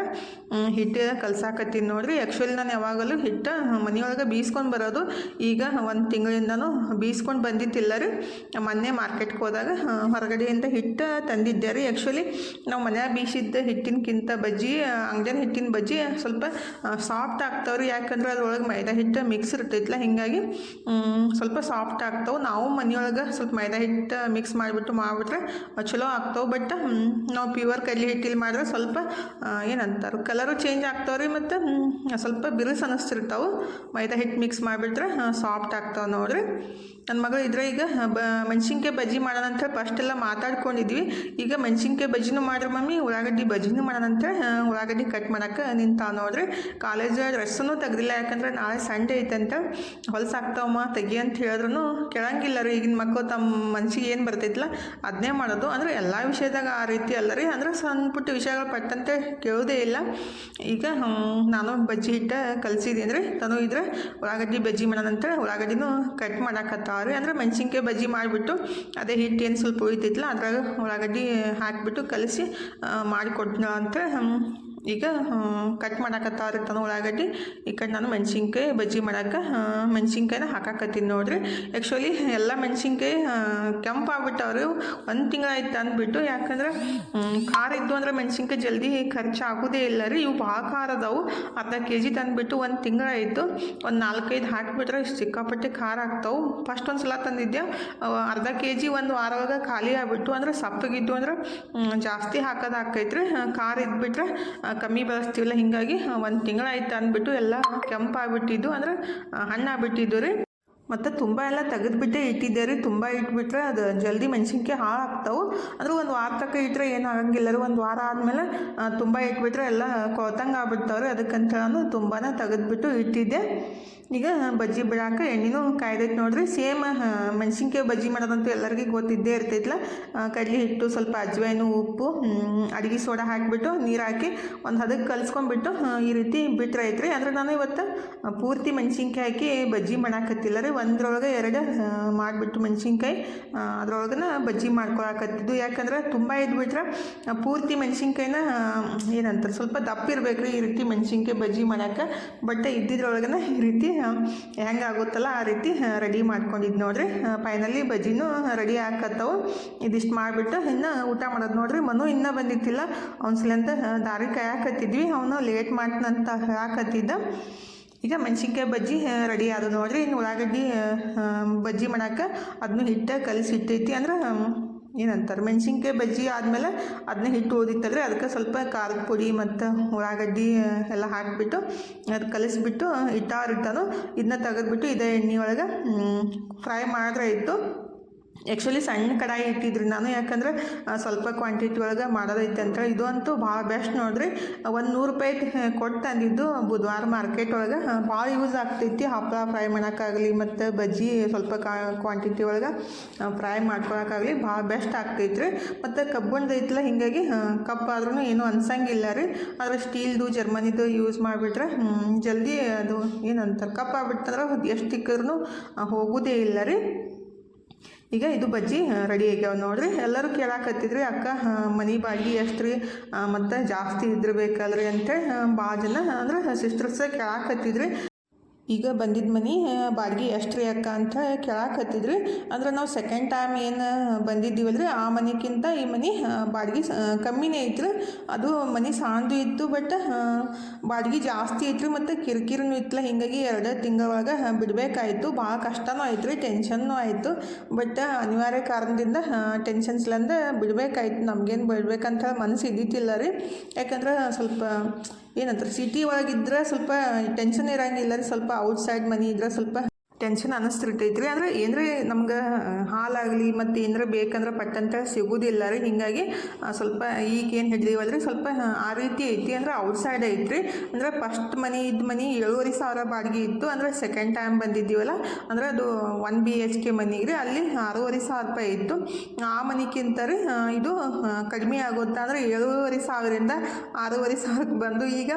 ಹಿಟ್ಟು ಕಲ್ಸಾಕತ್ತೀನಿ ನೋಡ್ರಿ. ಆ್ಯಕ್ಚುಲಿ ನಾನು ಯಾವಾಗಲೂ ಹಿಟ್ಟು ಮನೆಯೊಳಗೆ ಬೀಸ್ಕೊಂಡು ಬರೋದು. ಈಗ ಒಂದು ತಿಂಗಳಿಂದನೂ ಬೀಸ್ಕೊಂಡು ಬಂದಿತ್ತಿಲ್ಲ ರೀ. ಮೊನ್ನೆ ಮಾರ್ಕೆಟ್ಗೆ ಹೋದಾಗ ಹೊರಗಡೆಯಿಂದ ಹಿಟ್ಟು ತಂದಿದ್ದೆ ರೀ. ಆ್ಯಕ್ಚುಲಿ ನಾವು ಮನ್ಯಾಗ ಬೀಸಿದ್ದ ಹಿಟ್ಟಿನಕ್ಕಿಂತ ಬಜ್ಜಿ ಅಂಗಡಿನ ಹಿಟ್ಟಿನ ಬಜ್ಜಿ ಸ್ವಲ್ಪ ಸಾಫ್ಟ್ ಆಗ್ತಾವ್ರಿ. ಯಾಕಂದ್ರೆ ಅದ್ರೊಳಗೆ ಮೈದಾ ಹಿಟ್ಟು ಮಿಕ್ಸ್ ಇರ್ತೈತಲ್ಲ ಹೀಗಾಗಿ ಸ್ವಲ್ಪ ಸಾಫ್ಟ್ ಆಗ್ತಾವೆ ನಾವು ಮನೆಯೊಳಗೆ ಸ್ವಲ್ಪ ಮೈದಾ ಹಿಟ್ಟು ಮಿಕ್ಸ್ ಮಾಡಿಬಿಟ್ಟು ಮಾಡಿಬಿಟ್ರೆ ಚಲೋ ಆಗ್ತಾವೆ. ಬಟ್ ನಾವು ಪ್ಯೂರ್ ಕಲ್ಲಿ ಹಿಟ್ಟಿಲ್ಲಿ ಮಾಡಿದ್ರೆ ಸ್ವಲ್ಪ ಏನಂತಾರೆ ಕಲರು ಚೇಂಜ್ ಆಗ್ತಾವೆ ರೀ ಮತ್ತು ಸ್ವಲ್ಪ ಬಿರುಸ್ ಅನ್ನಿಸ್ತಿರ್ತಾವೆ ಮೈದಾ ಹಿಟ್ಟು ಮಿಕ್ಸ್ ಮಾಡಿಬಿಟ್ರೆ ಸಾಫ್ಟ್ ಆಗ್ತಾವೆ ನೋಡ್ರಿ. ನನ್ನ ಮಗಳು ಇದ್ರೆ ಈಗ, ಬ, ಮೆಣಸಿನ್ಕಾಯಿ ಬಜ್ಜಿ ಮಾಡೋಣ ಫಸ್ಟ್ ಎಲ್ಲ ಮಾತಾಡ್ಕೊಂಡಿದ್ವಿ. ಈಗ ಮೆಣಸಿನ್ಕಾಯಿ ಬಜ್ಜಿನೂ ಮಾಡ್ರಿ ಮಮ್ಮಿ, ಉಳ್ಳಾಗಡ್ಡಿ ಬಜ್ಜಿನೂ ಮಾಡೋಣ ಅಂತ ಉಳ್ಳಾಗಡ್ಡಿ ಕಟ್ ಮಾಡೋಕ್ಕೆ ನಿಂತ ನೋಡ್ರಿ. ಕಾಲೇಜ್ ಡ್ರೆಸ್ಸನ್ನು ತೆಗ್ದಿಲ್ಲ, ಯಾಕಂದ್ರೆ ನಾಳೆ ಸಂಡೇ ಐತಂತ. ಹೊಲಸಾಗ್ತಾವಮ್ಮ ತೆಗಿ ಅಂತ ಹೇಳಿದ್ರು ಕೇಳಂಗಿಲ್ಲ ರೀ, ಈಗಿನ ಮಕ್ಕಳು ತಮ್ಮ ಮನ್ಸಿಗೆ ಏನು ಬರ್ತೈತಿಲ್ಲ ಅದನ್ನೇ ಮಾಡೋದು. ಅಂದರೆ ಎಲ್ಲ ವಿಷಯದಾಗ ಆ ರೀತಿ ಅಲ್ಲ ರೀ. ಅಂದ್ರೆ ಸಣ್ಣ ಪುಟ್ಟ ವಿಷಯಗಳು ಪಟ್ಟಂತೆ ಕೇಳೋದೇ ಇಲ್ಲ. ಈಗ ನಾನು ಬಜ್ಜಿ ಹಿಟ್ಟು ಕಲಿಸಿದ್ದೀನಿ ರೀ ತನು ಇದ್ರೆ ಉಳ್ಳಾಗಡ್ಡಿ ಬಜ್ಜಿ ಮಾಡೋಣ ಅಂತೇಳಿ ಉಳ್ಳಾಗಡ್ಡಿನೂ ಕಟ್ ಮಾಡಾಕತ್ತಾವ್ರಿ ಅಂದ್ರೆ ಮೆಣಸಿನ್ಕಾಯಿ ಬಜ್ಜಿ ಮಾಡಿಬಿಟ್ಟು ಅದೇ ಹಿಟ್ಟು ಏನು ಸ್ವಲ್ಪ ಉಳಿತೈತಿಲ್ಲ ಅದ್ರಾಗ ಉಳ್ಳಾಗಡ್ಡಿ ಹಾಕಿಬಿಟ್ಟು ಕಲಸಿ ಮಾಡಿಕೊಟ್ನ ಅಂತೇಳಿ ಈಗ ಕಟ್ ಮಾಡಾಕತ್ತಾವ್ರಿ ತನು ಉಳ್ಳಾಗಡ್ಡಿ ಈ ಕಡೆ ನಾನು ಮೆಣಸಿನ್ಕಾಯಿ ಬಜ್ಜಿ ಮಾಡಕ್ಕೆ ಮೆಣಸಿನ್ಕಾಯಿನ ಹಾಕಾಕತ್ತೀನಿ ನೋಡ್ರಿ. ಆ್ಯಕ್ಚುಲಿ ಎಲ್ಲ ಮೆಣಸಿನ್ಕಾಯಿ ಕೆಂಪು ಆಗ್ಬಿಟ್ಟವ್ರಿ ಒಂದು ತಿಂಗಳಾಯ್ತು ಅಂದ್ಬಿಟ್ಟು, ಯಾಕಂದ್ರೆ ಖಾರ ಇದ್ದು ಅಂದ್ರೆ ಮೆಣಸಿನ್ಕಾಯಿ ಜಲ್ದಿ ಖರ್ಚು ಆಗೋದೇ ಇಲ್ಲ ರೀ. ಇವು ಭಾಳ ಖಾರ ಅದಾವು. ಅರ್ಧ ಕೆ ಜಿ ತಂದುಬಿಟ್ಟು ಒಂದು ತಿಂಗಳಾಯಿತು ಒಂದು ನಾಲ್ಕೈದು ಹಾಕಿಬಿಟ್ರೆ ಸಿಕ್ಕಾಪಟ್ಟೆ ಖಾರ ಆಗ್ತಾವೆ. ಫಸ್ಟ್ ಒಂದು ಸಲ ತಂದಿದ್ದೆ ಅರ್ಧ ಕೆ ಜಿ ಒಂದು ವಾರ ಒಳಗೆ ಖಾಲಿ ಆಗ್ಬಿಟ್ಟು ಅಂದ್ರೆ ಸಪ್ಪಗಿದ್ದು ಅಂದ್ರೆ ಜಾಸ್ತಿ ಹಾಕೋದು ಹಾಕೈತ್ರಿ. ಖಾರ ಇದ್ಬಿಟ್ರೆ ಕಮ್ಮಿ ಬಳಸ್ತೀವಲ್ಲ ಹೀಗಾಗಿ ಒಂದು ತಿಂಗಳಾಯ್ತು ಅಂದ್ಬಿಟ್ಟು ಎಲ್ಲ ಕೆಂಪಾಗಿಬಿಟ್ಟಿದ್ದು. ಅಂದ್ರೆ ಹಣ್ಣಾಗ್ಬಿಟ್ಟಿದ್ದು ರೀ. ಮತ್ತು ತುಂಬ ಎಲ್ಲ ತೆಗೆದುಬಿಟ್ಟೆ ಇಟ್ಟಿದ್ದೆ ರೀ ತುಂಬ ಇಟ್ಬಿಟ್ರೆ ಅದು ಜಲ್ದಿ ಮೆಣಸಿನ್ಕಾಯಿ ಹಾಳು ಆಗ್ತಾವೆ ಅಂದ್ರೆ ಒಂದು ವಾರ ತಕ್ಕ ಇಟ್ಟರೆ ಏನು ಆಗಂಗಿಲ್ಲ. ರೀ ಒಂದು ವಾರ ಆದಮೇಲೆ ತುಂಬ ಇಟ್ಬಿಟ್ರೆ ಎಲ್ಲ ಕೊತ್ತಂಗೆ ಆಗ್ಬಿಡ್ತಾವೆ ರೀ ಅದಕ್ಕಂತ ನಾನು ತುಂಬಾ ತೆಗೆದುಬಿಟ್ಟು ಇಟ್ಟಿದ್ದೆ. ಈಗ ಬಜ್ಜಿ ಬಿಡಾಕ ಎಣ್ಣೆನೂ ಕಾಯ್ದೈತೆ ನೋಡಿರಿ. ಸೇಮ್ ಮೆಣಸಿನ್ಕಾಯಿ ಬಜ್ಜಿ ಮಾಡೋದಂತೂ ಎಲ್ಲರಿಗೂ ಗೊತ್ತಿದ್ದೇ ಇರ್ತೈತಲ್ಲ ಕಡ್ಲೆ ಹಿಟ್ಟು, ಸ್ವಲ್ಪ ಅಜ್ವೈನು ಉಪ್ಪು ಅಡುಗೆ ಸೋಡಾ ಹಾಕಿಬಿಟ್ಟು ನೀರು ಹಾಕಿ ಒಂದು ಹದಕ್ಕೆ ಕಲಿಸ್ಕೊಂಡ್ಬಿಟ್ಟು ಈ ರೀತಿ ಬಿಟ್ರೆ ಐತ್ರಿ ಅಂದ್ರೆ ನಾನು ಇವತ್ತು ಪೂರ್ತಿ ಮೆಣಸಿನ್ಕಾಯಿ ಹಾಕಿ ಬಜ್ಜಿ ಮಾಡಾಕತ್ತಿಲ್ಲ ರೀ. ಒಂದ್ರೊಳಗೆ ಎರಡು ಮಾಡಿಬಿಟ್ಟು ಮೆಣಸಿನ್ಕಾಯಿ ಅದ್ರೊಳಗನ ಬಜ್ಜಿ ಮಾಡ್ಕೊಳಕತ್ತಿದ್ದು. ಯಾಕಂದ್ರೆ ತುಂಬ ಇದ್ಬಿಟ್ರೆ ಪೂರ್ತಿ ಮೆಣಸಿನ್ಕಾಯಿನ ಏನಂತಾರೆ, ಸ್ವಲ್ಪ ದಪ್ಪ ಇರಬೇಕು ಈ ರೀತಿ ಮೆಣಸಿನ್ಕಾಯಿ ಬಜ್ಜಿ ಮಾಡಕ್ಕೆ ಬಟ್ ಇದ್ದಿದ್ರೊಳಗನ ಈ ರೀತಿ ಹೆಂಗೆ ಆಗುತ್ತಲ್ಲ ಆ ರೀತಿ ರೆಡಿ ಮಾಡ್ಕೊಂಡಿದ್ದು ನೋಡ್ರಿ. ಫೈನಲಿ ಬಜ್ಜಿನೂ ರೆಡಿ ಹಾಕತ್ತವು ಇದಿಷ್ಟು ಮಾಡಿಬಿಟ್ಟು ಇನ್ನು ಊಟ ಮಾಡೋದು ನೋಡ್ರಿ. ಮನು ಇನ್ನೂ ಬಂದಿತ್ತಿಲ್ಲ. ಅವ್ನ ಸಲಂತ ದಾರಿ ಕಾಯಕತ್ತಿದ್ವಿ. ಅವನು ಲೇಟ್ ಮಾಡ್ತಂತ ಹೇಳಾಕತ್ತಿದ್ದ ಈಗ ಮೆಣಸಿನ್ಕಾಯಿ ಬಜ್ಜಿ ರೆಡಿ ಆದ ನೋಡ್ರಿ. ಇನ್ನು ಉಳ್ಳಾಗಡ್ಡಿ ಬಜ್ಜಿ ಮಾಡೋಕೆ ಅದನ್ನು ಹಿಟ್ಟು ಕಲಿಸಿ ಇಟ್ಟೈತಿ. ಅಂದ್ರೆ ಏನಂತಾರೆ, ಮೆಣಸಿನ್ಕಾಯಿ ಬಜ್ಜಿ ಆದಮೇಲೆ ಅದನ್ನ ಹಿಟ್ಟು ಓದಿತ್ತಲ್ರಿ. ಅದಕ್ಕೆ ಸ್ವಲ್ಪ ಖಾರದ ಪುಡಿ ಮತ್ತು ಉಳ್ಳಾಗಡ್ಡಿ ಎಲ್ಲ ಹಾಕಿಬಿಟ್ಟು ಅದು ಕಲಿಸ್ಬಿಟ್ಟು ಹಿಟ್ಟಾರಿಟ್ಟನು ಇದನ್ನ ತೆಗೆದ್ಬಿಟ್ಟು ಇದೇ ಎಣ್ಣೆ ಒಳಗೆ ಫ್ರೈ ಮಾಡಿದ್ರೆ ಇತ್ತು ಆ್ಯಕ್ಚುಲಿ ಸಣ್ಣ ಕಡಾಯಿ ಇಟ್ಟಿದ್ರಿ ನಾನು, ಯಾಕಂದ್ರೆ ಸ್ವಲ್ಪ ಕ್ವಾಂಟಿಟಿ ಒಳಗೆ ಮಾಡೋದೈತೆ ಅಂತ ಇದು ಅಂತೂ ಭಾಳ ಬೆಸ್ಟ್ ನೋಡ್ರಿ. ಒಂದು ನೂರು ರೂಪಾಯಿ ಕೊಟ್ಟು ತಂದಿದ್ದು ಬುಧವಾರ ಮಾರ್ಕೆಟ್ ಒಳಗೆ. ಭಾಳ ಯೂಸ್ ಆಗ್ತೈತಿ. ಹಪ್ಪಳ ಫ್ರೈ ಮಾಡೋಕ್ಕಾಗಲಿ ಮತ್ತು ಬಜ್ಜಿ ಸ್ವಲ್ಪ ಕ್ವಾಂಟಿಟಿ ಒಳಗೆ ಫ್ರೈ ಮಾಡ್ಕೊಳಕ್ಕಾಗಲಿ ಭಾಳ ಬೆಸ್ಟ್ ಆಗ್ತೈತ್ರಿ. ಮತ್ತು ಕಬ್ಬಣದ ಐತಲ್ಲ ಹೀಗಾಗಿ ಆದ್ರೂ ಏನೂ ಅನ್ಸಂಗಿಲ್ಲ ರೀ. ಆದರೆ ಸ್ಟೀಲ್ದು ಜರ್ಮನಿದು ಯೂಸ್ ಮಾಡಿಬಿಟ್ರೆ ಜಲ್ದಿ ಅದು ಏನಂತಾರೆ, ಕಪ್ ಆಗ್ಬಿಟ್ಟಂದ್ರೆ ಎಷ್ಟು ತಿಕ್ಕಿದ್ರು ಹೋಗೋದೇ ಇಲ್ಲ ರೀ. ಈಗ ಇದು ಬಜ್ಜಿ ರೆಡಿ ಆಗ್ಯಾವ ನೋಡ್ರಿ. ಎಲ್ಲರೂ ಕೇಳಾಕತ್ತಿದ್ರಿ, ಅಕ್ಕ ಮನೆ ಬಾಗಿ ಎಷ್ಟು ರೀ? ಮತ್ತು ಜಾಸ್ತಿ ಇದ್ರ ಬೇಕಲ್ರಿ ಅಂತೇಳಿ ಭಾಳ ಜನ, ಅಂದ್ರೆ, ಸಿಸ್ಟರ್ಸ್ ಕೇಳಾಕತ್ತಿದ್ರಿ. ಈಗ ಬಂದಿದ್ದ ಮನೆ ಬಾಡಿಗೆ ಎಷ್ಟು ರೀ ಅಕ್ಕ ಅಂತ ಕೇಳಾಕತ್ತಿದ್ರಿ ಅಂದ್ರೆ ನಾವು ಸೆಕೆಂಡ್ ಟೈಮ್ ಏನು ಬಂದಿದ್ದೀವಲ್ರಿ, ಆ ಮನೆಗಿಂತ ಈ ಮನೆ ಬಾಡಿಗೆ ಕಮ್ಮಿನೇ ಐತ್ರಿ. ಅದು ಮನೆ ಸಾಂದು ಇತ್ತು ಬಟ್ ಬಾಡಿಗೆ ಜಾಸ್ತಿ ಐತ್ರಿ ಮತ್ತು ಕಿರಿಕಿರಿನೂ ಇತ್ತಲ್ಲ ಹಿಂಗಾಗಿ ಎರಡು ಒಳಗೆ ಬಿಡಬೇಕಾಯ್ತು. ಭಾಳ ಕಷ್ಟನೂ ಆಯ್ತು ರೀ ಟೆನ್ಷನ್ನೂ ಆಯಿತು ಬಟ್ ಅನಿವಾರ್ಯ ಕಾರಣದಿಂದ ಟೆನ್ಷನ್ಸ್ಲಂದ ಬಿಡಬೇಕಾಯ್ತು. ನಮಗೇನು ಬಿಡ್ಬೇಕಂತ ಮನಸ್ಸು ಇದ್ದಿತ್ತಿಲ್ಲ ರೀ ಯಾಕಂದ್ರೆ ಸ್ವಲ್ಪ ಏನಂತಾರೆ ಸಿಟಿ ಒಳಗಿದ್ರೆ ಸ್ವಲ್ಪ ಟೆನ್ಷನ್ ಇರೋಂಗಿಲ್ಲ ಸ್ವಲ್ಪ ಔಟ್ಸೈಡ್ ಮನಿ ಇದ್ರೆ ಸ್ವಲ್ಪ ಟೆನ್ಷನ್ ಅನ್ನಿಸ್ತಿರ್ತೈತ್ರಿ. ಅಂದರೆ ಏನರೇ ನಮ್ಗೆ ಹಾಲಾಗಲಿ ಮತ್ತು ಏನರ ಬೇಕಂದ್ರೆ ಪಟ್ಟಂತ ಸಿಗೋದಿಲ್ಲ ರೀ. ಹೀಗಾಗಿ ಸ್ವಲ್ಪ ಈಗ ಏನು ಅಂದ್ರೆ ಸ್ವಲ್ಪ, ಆ ರೀತಿ ಐತಿ ಅಂದ್ರೆ ಔಟ್ಸೈಡ್ ಐತ್ರಿ. ಅಂದ್ರೆ ಫಸ್ಟ್ ಮನೆ ಇದ್ದ ಮನೆ ಏಳುವರೆ ಸಾವಿರ ಬಾಡಿಗೆ ಇತ್ತು ಅಂದ್ರೆ ಸೆಕೆಂಡ್ ಟೈಮ್ ಬಂದಿದ್ದೀವಲ್ಲ, ಅಂದ್ರೆ ಅದು ಒನ್ ಬಿ ಎಚ್ ಕೆ ಮನೆಗೆ ರೀ. ಅಲ್ಲಿ ಆರೂವರೆ ಸಾವಿರ ರೂಪಾಯಿ ಇತ್ತು. ಆ ಮನೆಗಿಂತ ರೀ ಇದು ಕಡಿಮೆ ಆಗುತ್ತೆ ಅಂದರೆ ಏಳುವರೆ ಸಾವಿರದಿಂದ ಆರೂವರೆ ಸಾವಿರಕ್ಕೆ ಬಂದು ಈಗ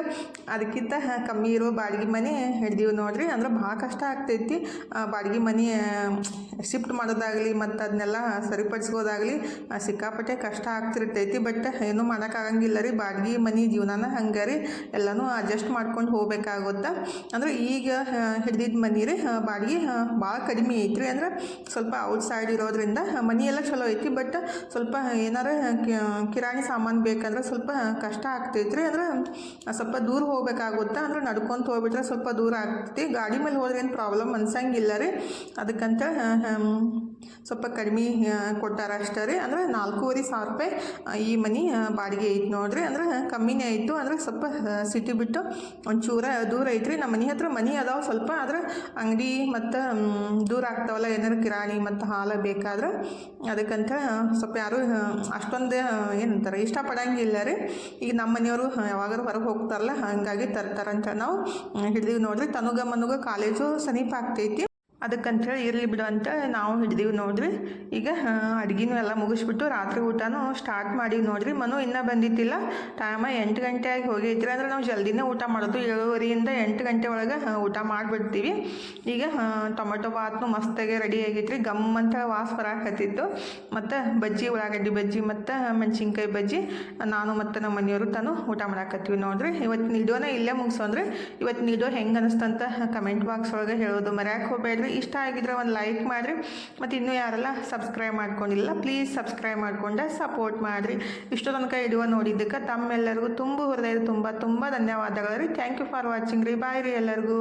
ಅದಕ್ಕಿಂತ ಕಮ್ಮಿ ಇರೋ ಬಾಡಿಗೆ ಮನೆ ಹಿಡ್ದೀವಿ ನೋಡ್ರಿ. ಅಂದ್ರೆ ಭಾಳ ಕಷ್ಟ ಆಗ್ತೈತಿ. ಬಾಡಿಗೆ ಮನೆ ಶಿಫ್ಟ್ ಮಾಡೋದಾಗಲಿ ಮತ್ತು ಅದನ್ನೆಲ್ಲ ಸರಿಪಡಿಸ್ಬೋದಾಗಲಿ ಸಿಕ್ಕಾಪಟ್ಟೆ ಕಷ್ಟ ಆಗ್ತಿರ್ತೈತಿ. ಬಟ್ ಏನೂ ಮಾಡೋಕ್ಕಾಗಂಗಿಲ್ಲ ರೀ. ಬಾಡಿಗೆ ಮನೆ ಜೀವನನ ಹಂಗೆ ರೀ. ಎಲ್ಲನೂ ಅಡ್ಜಸ್ಟ್ ಮಾಡ್ಕೊಂಡು ಹೋಗ್ಬೇಕಾಗುತ್ತೆ. ಅಂದ್ರೆ ಈಗ ಹಿಡಿದಿದ್ದ ಮನೆ ರೀ ಬಾಡಿಗೆ ಭಾಳ ಕಡಿಮೆ ಐತ್ರಿ. ಅಂದ್ರೆ ಸ್ವಲ್ಪ ಔಟ್ ಸೈಡ್ ಇರೋದ್ರಿಂದ ಮನೆ ಎಲ್ಲ ಚಲೋ ಐತಿ. ಬಟ್ ಸ್ವಲ್ಪ ಏನಾರ ಕಿರಾಣಿ ಸಾಮಾನು ಬೇಕಂದ್ರೆ ಸ್ವಲ್ಪ ಕಷ್ಟ ಆಗ್ತೈತಿ ರೀ ಅಂದ್ರೆ ಸ್ವಲ್ಪ ದೂರ ಹೋಗ್ಬೇಕಾಗುತ್ತೆ. ಅಂದ್ರೆ ನಡ್ಕೊಂತ ಹೋಗ್ಬಿಟ್ರೆ ಸ್ವಲ್ಪ ದೂರ ಆಗ್ತೈತಿ. ಗಾಡಿ ಮೇಲೆ ಹೋದ್ರೆ ಏನು ಪ್ರಾಬ್ಲಮ್ ಅನ್ಸಂಗಿಲ್ಲ ರೀ ಅದಕ್ಕಂತ ಸ್ವಲ್ಪ ಕಡಿಮೆ ಕೊಟ್ಟಾರ ಅಷ್ಟೇ ರೀ. ಅಂದ್ರೆ ನಾಲ್ಕೂವರೆ ಸಾವಿರ ರೂಪಾಯಿ ಈ ಮನೆ ಬಾಡಿಗೆ ಐತೆ ನೋಡಿರಿ. ಅಂದ್ರೆ ಕಮ್ಮಿನೇ ಆಯಿತು ಅಂದ್ರೆ ಸ್ವಲ್ಪ ಸಿಟಿ ಬಿಟ್ಟು ಒಂಚೂರ ದೂರ ಐತ್ರಿ. ನಮ್ಮ ಮನೆ ಹತ್ರ ಮನೆ ಅದಾವೆ ಸ್ವಲ್ಪ. ಆದ್ರೆ ಅಂಗಡಿ ಮತ್ತು ದೂರ ಆಗ್ತಾವಲ್ಲ, ಏನಾರು ಕಿರಾಣಿ ಮತ್ತು ಹಾಲು ಬೇಕಾದ್ರೆ ಅದಕ್ಕಂತ ಸ್ವಲ್ಪ ಯಾರು ಅಷ್ಟೊಂದು ಏನಂತಾರೆ, ಇಷ್ಟಪಡಂಗಿಲ್ಲ ರೀ. ಈಗ ನಮ್ಮ ಮನೆಯವರು ಯಾವಾಗಾರು ಹೊರಗೆ ಹೋಗ್ತಾರಲ್ಲ, ಹಾಗಾಗಿ ತರ್ತಾರಂತ ನಾವು ಹಿಡಿದೀವಿ ನೋಡ್ರಿ. ತನುಗ ಮನುಗ ಕಾಲೇಜು ಸಮೀಪ ಆಗ್ತೈತಿ. ಅದಕ್ಕಂಥೇಳಿ ಇರಲಿ ಬಿಡು ಅಂತ ನಾವು ಹಿಡ್ದೀವಿ ನೋಡ್ರಿ. ಈಗ ಅಡುಗೆನೂ ಎಲ್ಲ ಮುಗಿಸ್ಬಿಟ್ಟು ರಾತ್ರಿ ಊಟನೂ ಸ್ಟಾರ್ಟ್ ಮಾಡೀವಿ ನೋಡ್ರಿ. ಮನು ಇನ್ನೂ ಬಂದಿದ್ದಿಲ್ಲ. ಟೈಮ ಎಂಟು ಗಂಟೆ ಆಗಿ ಹೋಗಿದ್ರೆ ಅಂದ್ರೆ ನಾವು ಜಲ್ದಿನೇ ಊಟ ಮಾಡೋದು ಏಳುವರೆಯಿಂದ ಎಂಟು ಗಂಟೆ ಒಳಗೆ ಊಟ ಮಾಡಿಬಿಡ್ತೀವಿ. ಈಗ ಟೊಮೆಟೊ ಬಾತ್ನು ಮಸ್ತಾಗಿ ರೆಡಿ ಆಗೈತ್ರಿ. ಗಮ್ ಅಂತ ವಾಸ ಬರಾಕತ್ತಿತ್ತು. ಮತ್ತು ಬಜ್ಜಿ, ಉಳ್ಳಾಗಡ್ಡಿ ಬಜ್ಜಿ, ಮತ್ತು ಮೆಣಸಿನ್ಕಾಯಿ ಬಜ್ಜಿ, ನಾನು ಮತ್ತು ನಮ್ಮ ಮನೆಯವರು ತಾನು ಊಟ ಮಾಡಾಕತ್ತೀವಿ ನೋಡ್ರಿ. ಇವತ್ತು ನೀಡೋನ ಇಲ್ಲೇ ಮುಗಿಸೋನ್ರಿ ಇವತ್ತು ನೀಡೋ ಹೆಂಗೆ ಅನಿಸ್ತಂತ ಕಮೆಂಟ್ ಬಾಕ್ಸ್ ಒಳಗೆ ಹೇಳೋದು ಮರ್ಯಾಕೆ ಹೋಗ್ಬೇಡ್ರಿ. ಇಷ್ಟ ಆಗಿದ್ರೆ ಒಂದು ಲೈಕ್ ಮಾಡಿರಿ. ಮತ್ತು ಇನ್ನೂ ಯಾರೆಲ್ಲ ಸಬ್ಸ್ಕ್ರೈಬ್ ಮಾಡ್ಕೊಂಡಿಲ್ಲ ಪ್ಲೀಸ್ ಸಬ್ಸ್ಕ್ರೈಬ್ ಮಾಡಿಕೊಂಡೆ ಸಪೋರ್ಟ್ ಮಾಡಿರಿ. ಇಷ್ಟು ತನಕ ಇಡುವ ನೋಡಿದ್ದಕ್ಕೆ ತಮ್ಮೆಲ್ಲರಿಗೂ ತುಂಬ ಹೃದಯದ ತುಂಬ ತುಂಬ ಧನ್ಯವಾದಗಳು ರೀ. ಥ್ಯಾಂಕ್ ಯು ಫಾರ್ ವಾಚಿಂಗ್ ರೀ. ಬಾಯ್ ರೀ ಎಲ್ಲರಿಗೂ.